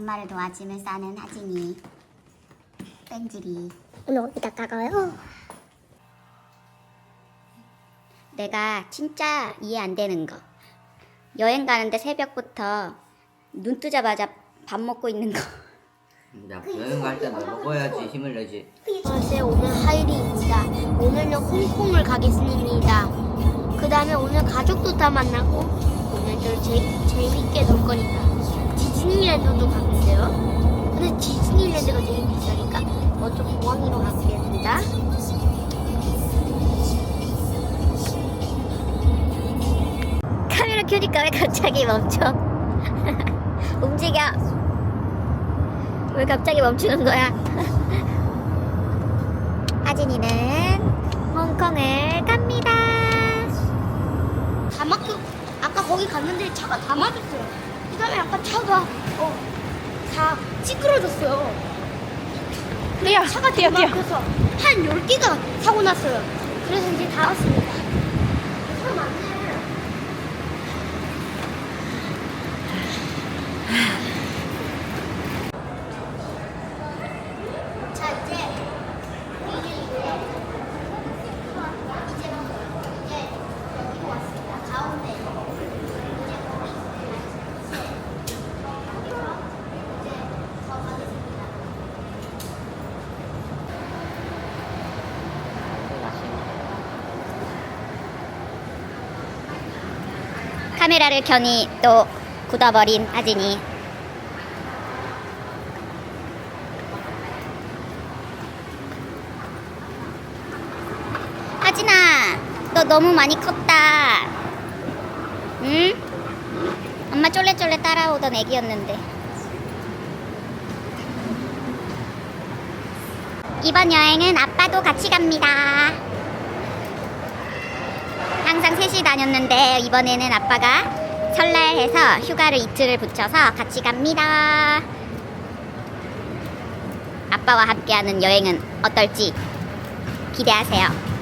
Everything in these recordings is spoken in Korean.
엄마를 도와주며 싸는 하진이 뺀질이 오늘 어디다 까가요? 내가 진짜 이해 안 되는 거 여행 가는데 새벽부터 눈 뜨자마자 밥 먹고 있는 거 야, 여행 갈 때는 먹어야지 힘을 내지. 안녕하세요. 오늘 하이리입니다. 오늘은 홍콩을 가겠습니다. 그 다음에 오늘 가족도 다 만나고 오늘도 재, 재밌게 놀 거니까 디즈니랜드도 가는데요. 근데 디즈니랜드가 제일 비싸니까 먼저 공항으로 가겠습니다. 카메라 켜니까 왜 갑자기 멈춰 움직여 왜 갑자기 멈추는 거야 하진이는 홍콩을 갑니다 다 막혀. 아까 거기 갔는데 차가 다 막혔어요. 그 다음에 아까 차가 어, 다 찌그러졌어요. 뛰어, 차가 뛰어, 다 뛰어. 막혀서 한 10개가 사고 났어요. 그래서 이제 다 왔습니다. 차 많네. 자, 이제 우리는 이제 이제 이제 여기로 왔습니다. 가운데. 이제 거기 이제 이제 더 가겠습니다. 카메라를 켜니 또 굳어버린 하진이. 하진아 너 너무 많이 컸다. 응? 엄마 쫄래쫄래 따라오던 애기였는데. 이번 여행은 아빠도 같이 갑니다 항상 셋이 다녔는데 이번에는 아빠가 설날 해서 휴가를 이틀을 붙여서 같이 갑니다. 아빠와 함께하는 여행은 어떨지 기대하세요.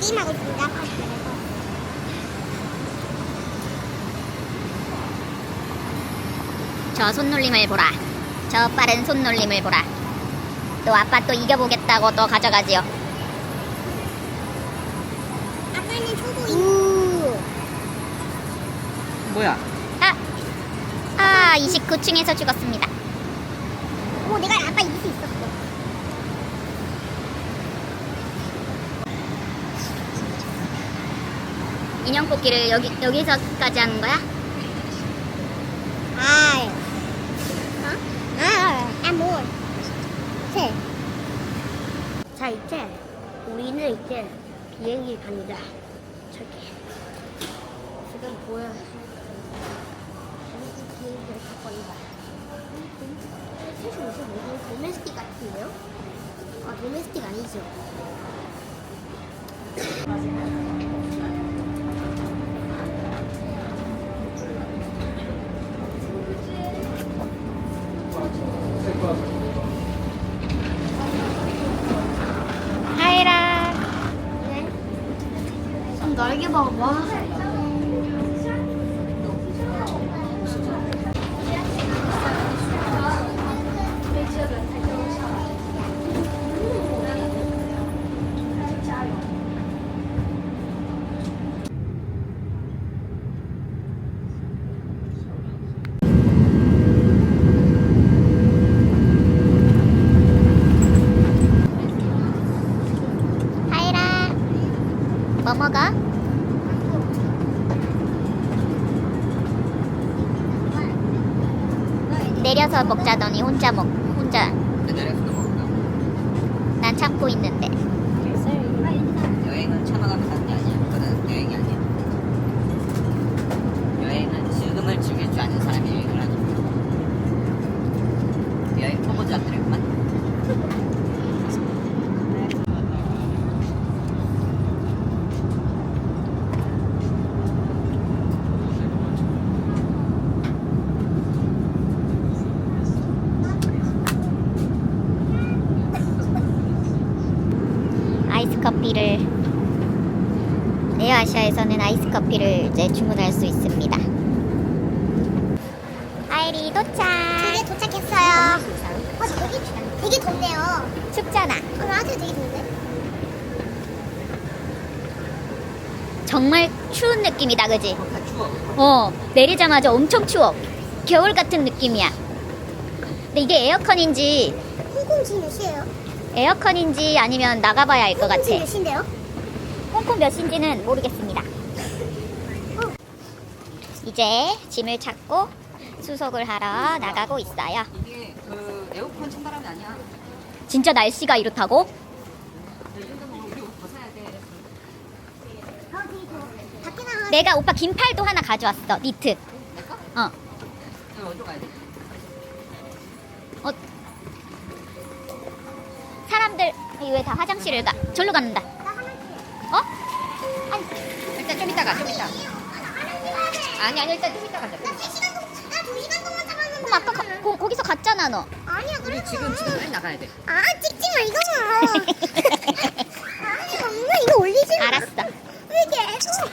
게임하고 있습니다. 저 손놀림을 보라. 저 빠른 손놀림을 보라. 또 아빠 또 이겨보겠다고 또 가져가지요. 아빠는 초보 뭐야? 아! 아, 29층에서 죽었습니다. 오, 내가 아빠 이길 수 있었어. 인형 뽑기를 여기, 여기서까지 하는 거야? 아, 어? 아, 아, 뭐. 세. 자, 이제 우리는 이제 비행기 갑니다. 저기. 지금 보여. 한국 비행기를 탈 겁니다. 사실 무슨 무슨 도메스틱 같은데요? 아, 도메스틱 아니죠? 하이라. 좀 넓게 봐봐. 하이라. 뭐 먹어? 내려서 먹자더니 혼자 먹 혼자 내려서 먹을까? 난 참고 있는데 여행은 참아가면서 하는 게 아니야. 그거는 여행이 아니야. 여행은 지금을 즐길 줄 아는 사람이 여행을 하지. 여행 초보자들이구만. 커피를 이제 주문할 수 있습니다. 아이리 도착. 이제 도착했어요. 어, 되게, 되게 덥네요. 춥잖아. 어, 나한테 되게 덥네. 정말 추운 느낌이다, 그지? 다 추워. 어, 내리자마자 엄청 추워. 겨울 같은 느낌이야. 근데 이게 에어컨인지, 홍콩 지금 몇 시예요? 에어컨인지 아니면 나가봐야 알 것 같아. 지금 몇 시인데요? 홍콩 몇 시인지는 모르겠습니다. 이제 짐을 찾고 수속을 하러 나가고 있어요. 이게 그 에어컨 찬 바람이 아니야. 진짜 날씨가 이렇다고? 나가. 내가 오빠 긴팔도 하나 가져왔어. 니트. 어. 가야 돼? 어. 사람들 왜 다 화장실을 가? 절로 간다. 아니, 아니, 일단 좀 이따 가자. 나 3시간 동안, 나 2시간 동안 참았는데. 그럼 아까 가, 거, 거기서 갔잖아 너. 아니야, 우리 그래도. 지금, 지금 빨리 나가야 돼. 아, 찍지 마, 이거 봐. 아니, 엄마, 이거 올리지 마. 알았어. 왜 계속.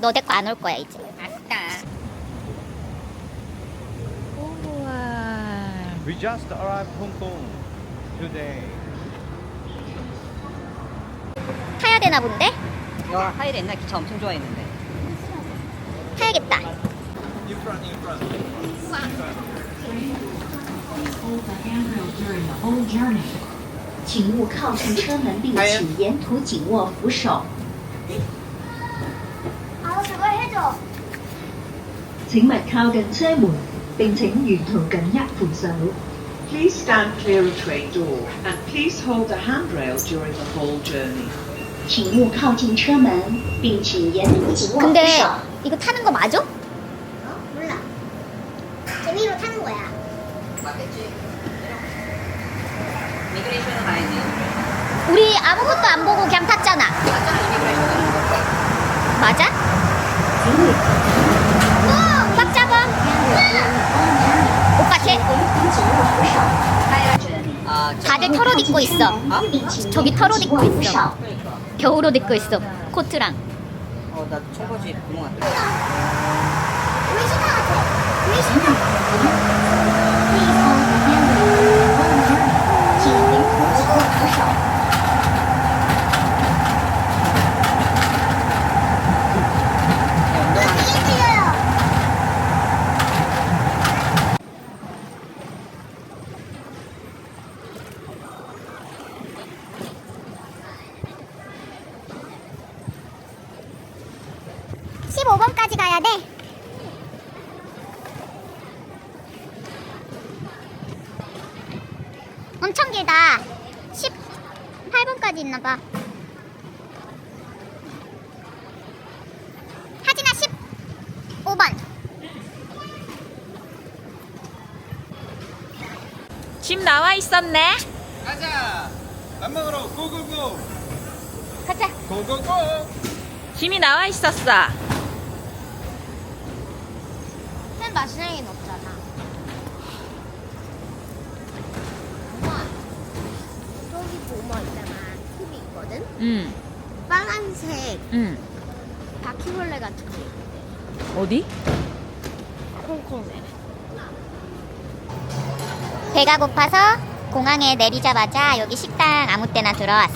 너 데리고 안 올 거야 이제. 아싸. We just arrived Hong Kong today. 타야 되나 본데? 와, 하이를 옛날 기차 엄청 좋아했는데. 타야겠다. In front, in front. 请勿靠近车门，并请沿途紧握扶手。 아, 그거 해줘. 請勿靠近車門，並請沿途緊握扶手。 Please stand clear of train door and please hold the handrail during the whole journey. 请勿靠近车门，并请沿途紧握扶 근데 手。 이거 타는 거 맞아? 어? 몰라. 재미로 타는 거야. 맞겠지. 미그레이션은 가야지. 우리 아무것도 안 보고 그냥 탔잖아. 맞아? 오! 꽉 잡아. 오빠 걔 다들 털옷 입고 있어. 저기 털옷 입고 있어. 겨울옷 입고 있어. 코트랑. 어, 나 청바지 구멍 안 뚫려. 우리 신나 같아. 우리 신나. 짐 나와 있었네. 가자. 밥 먹으러 고고고. 가자 고고고. 짐이 나와 있었어. 쌤 마시는 게 없잖아 엄마 저기 보마 있잖아 팁이 있거든 응, 빨간색 응. 바퀴벌레 같은 게 있는데 어디? 콩콩네 배가 고파서 공항에 내리자마자 여기 식당 아무 때나 들어왔어.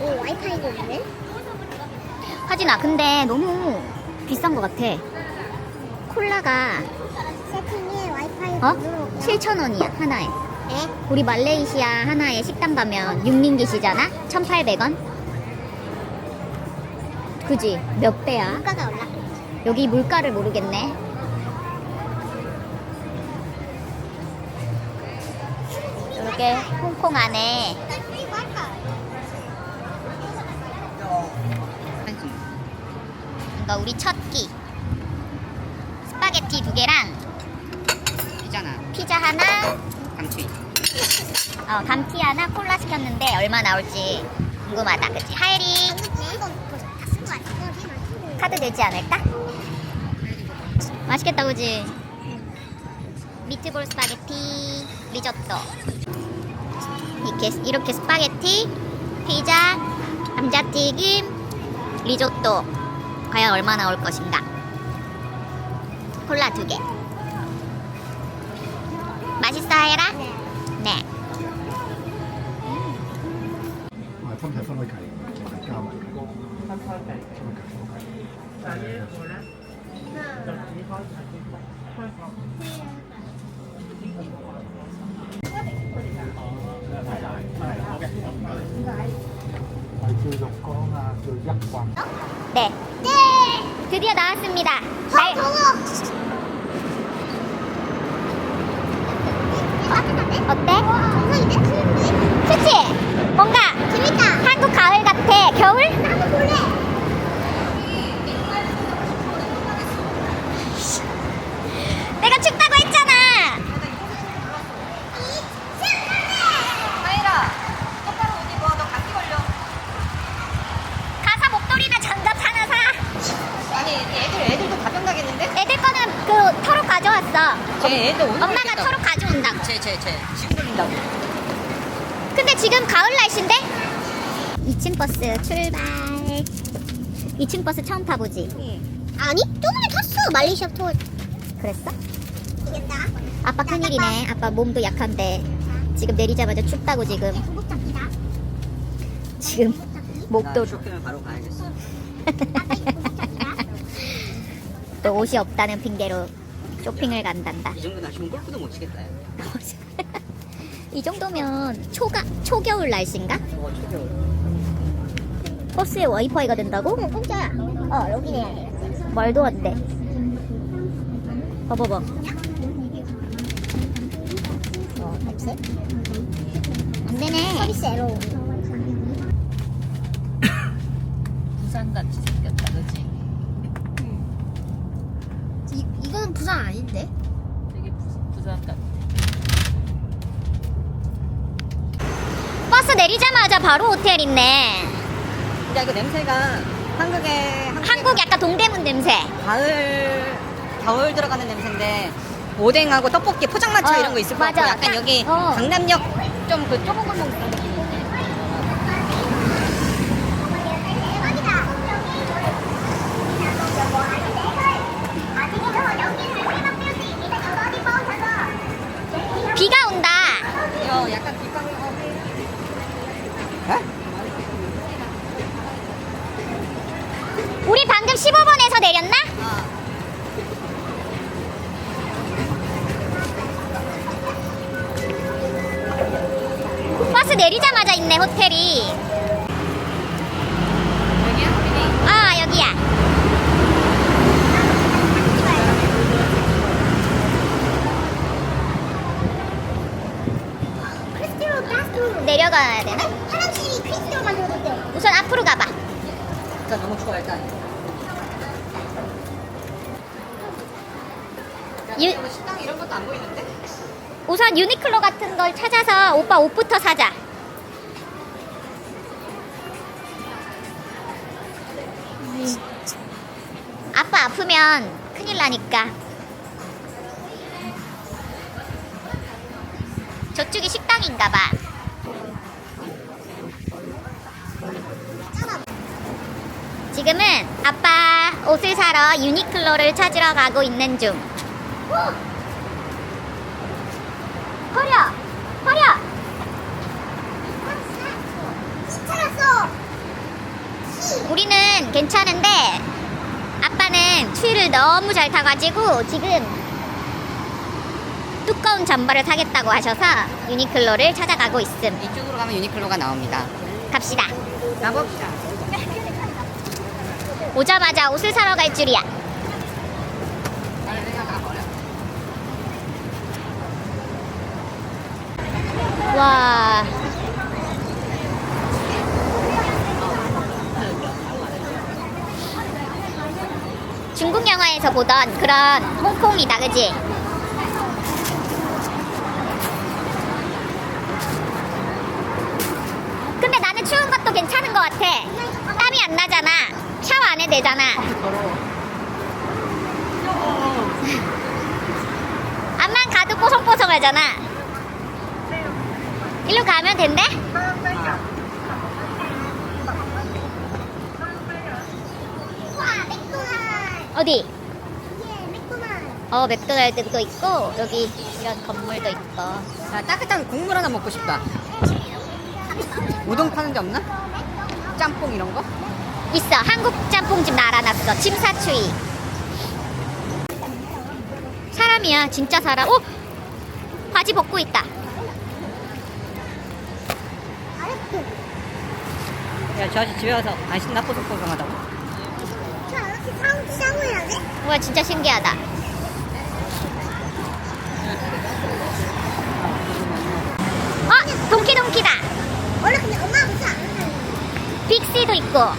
오 와이파이가 있네? 하진아 근데 너무 비싼 것 같아. 콜라가 세팅에 와이파이 어? 번호 7,000원이야 하나에. 네? 우리 말레이시아 하나에 식당 가면 6링깃이잖아? 1,800원? 그지? 몇 배야? 물가가 올라 여기 물가를 모르겠네 이렇게 홍콩 안에 이거 우리 첫끼 스파게티 두 개랑 피잖아. 피자 하나 감튀. 어, 감티 하나 콜라 시켰는데 얼마 나올지 궁금하다 그치? 하이리 카드 되지 않을까? 맛있겠다 그지? 미트볼 스파게티 리조또 이렇게, 이렇게 스파게티 피자 감자튀김, 리조또. 과연 얼마 나 올 것인가? 콜라 두 개. 맛있어, 해라? 네. 啊， 네. 네. 드디어 나왔습니다. 날... 어때? 네. 그치? 뭔가 재밌다. 한국 가을 같아. 겨울? 나도 볼래. 가을 날씨인데? 2층 버스 출발. 2층 버스 처음 타보지? 아니, 저번에 탔어. 말리시아 투어. 그랬어? 아빠 큰일이네. 아빠 몸도 약한데. 지금 내리자마자 춥다고 지금. 지금 목도 쇼핑을 바로 가야겠어. 또 옷이 없다는 핑계로 쇼핑을 간단다. 이 정도 날씨면 골프도 못 치겠다. 야. 이 정도면 초가 초겨울 날씨인가? 버스에 와이파이가 된다고? 응, 공짜야. 어, 로그인 해야 돼. 말도 안 돼. 봐봐봐. 어, 탭스? 안 되네. 서비스 에러. 부산 같이 생겼다, 그지? 이, 이거는 부산 아닌데? 되게 부, 부산 같아. 내리자마자 바로 호텔 있네. 근데 이거 냄새가 한국의 한국의 한국 약간 동대문 냄새. 가을 겨울 들어가는 냄새인데 오뎅하고 떡볶이 포장마차 어, 이런 거 있을 것 같고 맞아. 약간 딱, 여기 어. 강남역 좀 그 좁은 골목 그런 느낌인데 비가 온다. 어, 약간 뒷방 어, 우리 방금 15번에서 내렸나? 버스 내리자마자 있네 호텔이. 아 여기야. 내려가야 되나? 화장실이 크리스로 만들어줬대. 우선 앞으로 가봐. 일단 너무 추워 일단 유, 뭐 식당 이런 것도 안 보이는데? 우선 유니클로 같은 걸 찾아서 오빠 옷부터 사자. 아빠 아프면 큰일 나니까. 저쪽이 식당인가 봐. 지금은 아빠 옷을 사러 유니클로를 찾으러 가고 있는 중. 버려! 버려! 찾았어! 우리는 괜찮은데 아빠는 추위를 너무 잘 타가지고 지금 두꺼운 잠바를 사겠다고 하셔서 유니클로를 찾아가고 있음. 이쪽으로 가면 유니클로가 나옵니다 갑시다. 가봅시다 오자마자 옷을 사러 갈 줄이야. 와. 중국 영화에서 보던 그런 홍콩이다, 그지? 근데 나는 추운 것도 괜찮은 것 같아. 땀이 안 나잖아. 샤워 안 해도 되잖아. 앞만 가도 뽀송뽀송하잖아. 일로 가면 된대? 어디? 어 맥도날드도 있고 여기 이런 건물도 있고 아, 따뜻한 국물 하나 먹고 싶다. 우동 파는 데 없나? 짬뽕 이런 거? 있어 한국 짬뽕집 날아놨어 침사추이 사람이야 진짜 사람 오 바지 벗고 있다 야, 저 아저씨 집에 와서 안 신나 뽀송뽀송하다고? 우와 진짜 신기하다 어 동키동키다 원래 근데 엄마가 무슨 빅시도 있고 와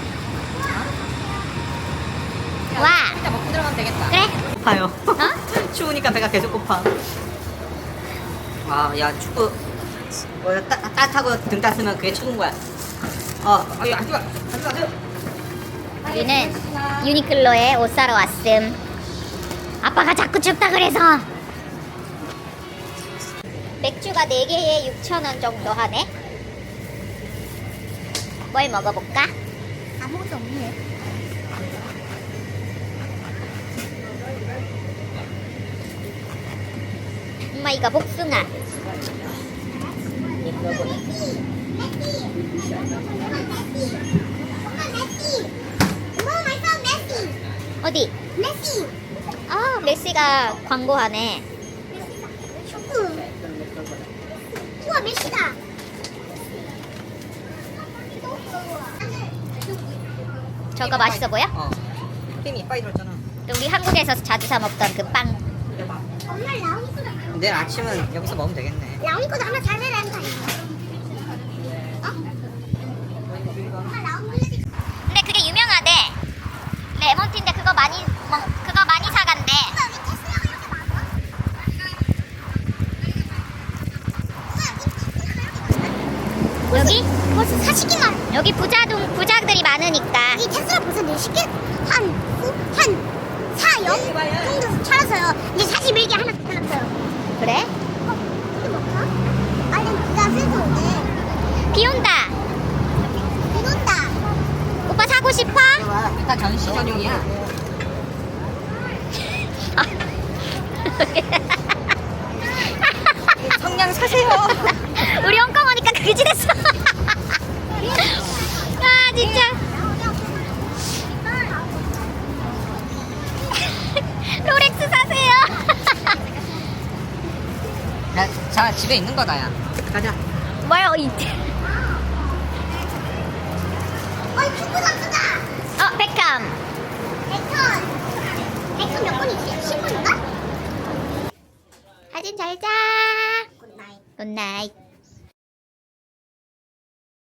진짜 먹고 들어가면 되겠다. 그래 고파요. 어? 추우니까 배가 계속 고파. 아, 야, 축구. 뭐, 따, 따뜻하고 등 따스면 그게 추운 거야. 어, 아니, 하지 마. 하지 마세요. 우리는 유니클로에 옷 사러 왔음. 아빠가 자꾸 춥다 그래서. 맥주가 4개에 6,000원 정도 하네. 뭘 먹어볼까? 아무것도 없네. 엄마 이거 복숭아. 어디? 메시. 아, 메시가 광고하네. 우와, 메시다. 저거 맛있어 보여? 어. 힘이 이빨 들었잖아. 또 우리 한국에서 자주 사 먹던 그 빵. 엄마 라운드 내일 아침은 여기서 먹으면 되겠네. 라운드 하나 잘 내라는 거 아니야? 엄마 라운드 근데 그게 유명하대. 레몬티인데 그거 많이 먹, 그거 많이 사간대. 여기? 벌써 40개만. 여기 부자동 부자들이 많으니까. 이 테슬라 벌써 4개 한, 후, 한 4, 0 정도 찾았어요. 이제 41개 하나 더 찾았어요 그래? 이게 뭘까? 아니 비가 슬슬 오네 비 온다. 비 온다 오빠 사고 싶어? 일단 전시 전용이야. 성냥 사세요. 우리 홍콩 오니까 그지 됐어. 아 진짜. 롤렉스 사세요. 야, 자, 집에 있는 거다, 야. 가자. 뭐야 이. 어이 축구 선수다 어 백함. 백턴 백턴 몇 번이지? 10번인가? 사진 잘 자. good night.